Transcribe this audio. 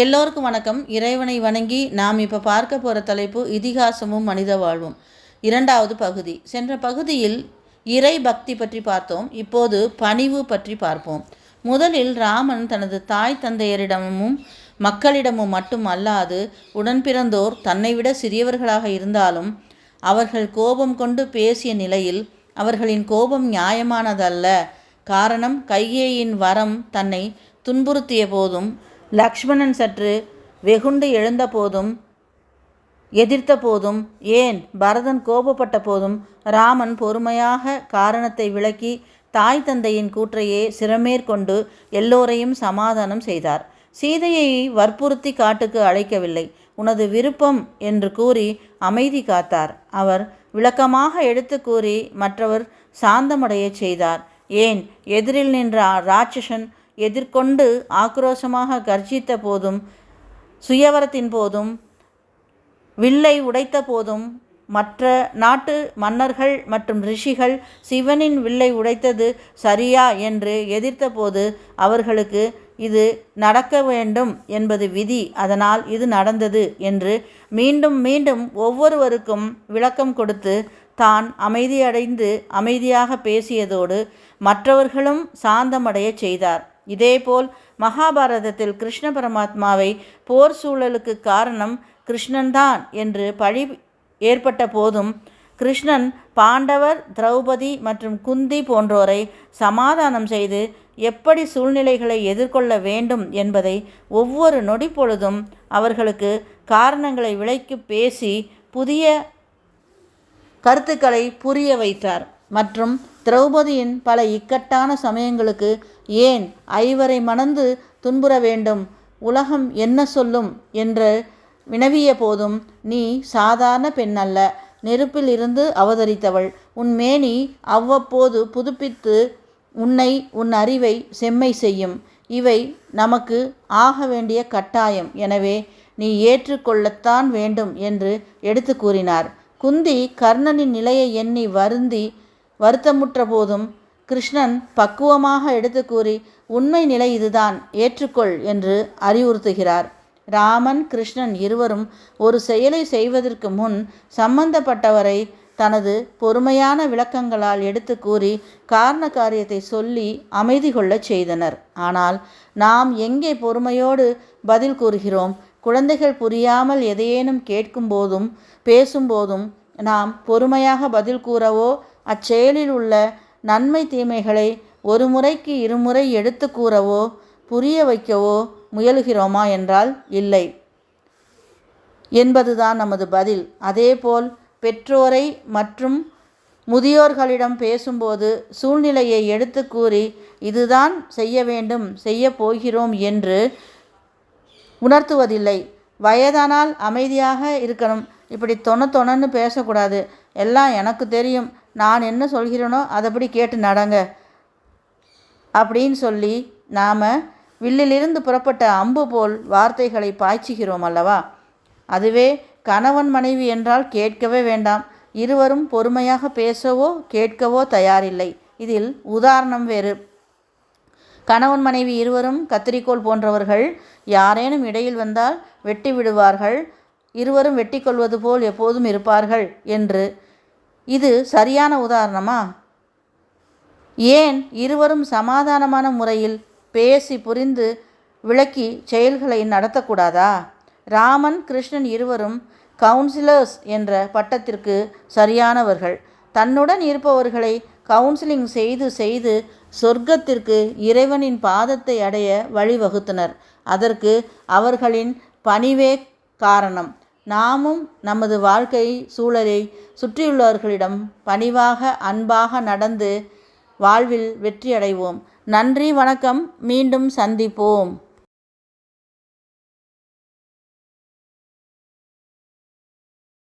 எல்லோருக்கும் வணக்கம். இறைவனை வணங்கி நாம் இப்போ பார்க்க போகிற தலைப்பு இதிகாசமும் மனித வாழ்வும். இரண்டாவது பகுதி. சென்ற பகுதியில் இறை பக்தி பற்றி பார்த்தோம். இப்போது பணிவு பற்றி பார்ப்போம். முதலில் ராமன் தனது தாய் தந்தையரிடமும் மக்களிடமும் மட்டும் அல்லாது உடன்பிறந்தோர் தன்னை விட சிறியவர்களாக இருந்தாலும் அவர்கள் கோபம் கொண்டு பேசிய நிலையில் அவர்களின் கோபம் நியாயமானதல்ல. காரணம் கைகேயின் வரம் தன்னை துன்புறுத்திய போதும் லக்ஷ்மணன் சற்று வெகுண்டு எழுந்த போதும் எதிர்த்த போதும் ஏன் பரதன் கோபப்பட்ட போதும் ராமன் பொறுமையாக காரணத்தை விளக்கி தாய் தந்தையின் கூற்றையே சிறமேற்கொண்டு எல்லோரையும் சமாதானம் செய்தார். சீதையை வற்புறுத்தி காட்டுக்கு அழைக்கவில்லை. உனது விருப்பம் என்று கூறி அமைதி காத்தார். அவர் விளக்கமாக எடுத்து கூறி மற்றவர் சாந்தமடையச் செய்தார். ஏன் எதிரில் நின்ற ராட்சசன் எதிர்கொண்டு ஆக்ரோஷமாக கர்ஜித்த போதும் சுயவரத்தின் போதும் வில்லை உடைத்த போதும் மற்ற நாட்டு மன்னர்கள் மற்றும் ரிஷிகள் சிவனின் வில்லை உடைத்தது சரியா என்று எதிர்த்தபோது அவர்களுக்கு இது நடக்க வேண்டும் என்பது விதி. அதனால் இது நடந்தது என்று மீண்டும் மீண்டும் ஒவ்வொருவருக்கும் விளக்கம் கொடுத்து தான் அமைதியடைந்து அமைதியாக பேசியதோடு மற்றவர்களும் சாந்தமடைய செய்தார். இதேபோல் மகாபாரதத்தில் கிருஷ்ண பரமாத்மாவை போர் சூழலுக்கு காரணம் கிருஷ்ணன்தான் என்று பழி ஏற்பட்ட போதும் கிருஷ்ணன் பாண்டவர் திரௌபதி மற்றும் குந்தி போன்றோரை சமாதானம் செய்து எப்படி சூழ்நிலைகளை எதிர்கொள்ள வேண்டும் என்பதை ஒவ்வொரு நொடி பொழுதும் அவர்களுக்கு காரணங்களை விலைக்கு பேசி புதிய கருத்துக்களை புரிய வைத்தார். மற்றும் திரௌபதியின் பல இக்கட்டான சமயங்களுக்கு ஏன் ஐவரை மணந்து துன்புற வேண்டும்? உலகம் என்ன சொல்லும்? என்று வினவிய போதும் நீ சாதாரண பெண் அல்ல நெருப்பில் இருந்து அவதரித்தவள். உன் மேனி அவ்வப்போது புதுப்பித்து உன்னை உன் அறிவை செம்மை செய்யும். இவை நமக்கு ஆக வேண்டிய கட்டாயம். எனவே நீ ஏற்றுக்கொள்ளத்தான் வேண்டும் என்று எடுத்து கூறினார். குந்தி கர்ணனின் நிலையை எண்ணி வருந்தி வருத்தமுற்ற போதும் கிருஷ்ணன் பக்குவமாக எடுத்து கூறி உண்மை நிலை இதுதான் ஏற்றுக்கொள் என்று அறிவுறுத்துகிறார். ராமன் கிருஷ்ணன் இருவரும் ஒரு செயலை செய்வதற்கு முன் சம்பந்தப்பட்டவரை தனது பொறுமையான விளக்கங்களால் எடுத்து கூறி காரண காரியத்தை சொல்லி அமைதி கொள்ளச் செய்தனர். ஆனால் நாம் எங்கே பொறுமையோடு பதில் கூறுகிறோம்? குழந்தைகள் புரியாமல் எதையேனும் கேட்கும்போதும் பேசும்போதும் நாம் பொறுமையாக பதில் கூறவோ அச்செயலில் உள்ள நன்மை தீமைகளை ஒரு முறைக்கு இருமுறை எடுத்து கூறவோ புரிய வைக்கவோ முயலுகிறோமா என்றால் இல்லை. என்பதுதான் நமது பதில். அதேபோல் பெற்றோரை மற்றும் முதியோர்களிடம் பேசும்போது சூழ்நிலையை எடுத்து கூறி இதுதான் செய்ய வேண்டும் செய்ய போகிறோம் என்று உணர்த்துவதில்லை. வயதானால் அமைதியாக இருக்கணும். இப்படி தொண தொணன்னு பேசக்கூடாது. எல்லாம் எனக்கு தெரியும். நான் என்ன சொல்கிறேனோ அதைப்படி கேட்டு நடங்க. அப்படின்னு சொல்லி நாம் வில்லிலிருந்து புறப்பட்ட அம்பு போல் வார்த்தைகளை பாய்ச்சுகிறோம் அல்லவா? அதுவே கணவன் மனைவி என்றால் கேட்கவே வேண்டாம். இருவரும் பொறுமையாக பேசவோ கேட்கவோ தயாரில்லை. இதில் உதாரணம் வேறு. கணவன் மனைவி இருவரும் கத்திரிக்கோள் போன்றவர்கள் யாரேனும் இடையில் வந்தால் வெட்டி விடுவார்கள். இருவரும் வெட்டி கொள்வது போல் எப்போதும் இருப்பார்கள் என்று இது சரியான உதாரணமா? ஏன் இருவரும் சமாதானமான முறையில் பேசி புரிந்து விளக்கி செயல்களை நடத்தக்கூடாதா? ராமன் கிருஷ்ணன் இருவரும் கவுன்சிலர்ஸ் என்ற பட்டத்திற்கு சரியானவர்கள். தன்னுடன் இருப்பவர்களை கவுன்சிலிங் செய்து செய்து சொர்க்கத்திற்கு இறைவனின் பாதத்தை அடைய வழிவகுத்தனர். அதற்கு அவர்களின் பணிவே காரணம். நாமும் நமது வாழ்க்கை சூழலை சுற்றியுள்ளவர்களிடம் பணிவாக அன்பாக நடந்து வாழ்வில் வெற்றியடைவோம். நன்றி வணக்கம். மீண்டும் சந்திப்போம்.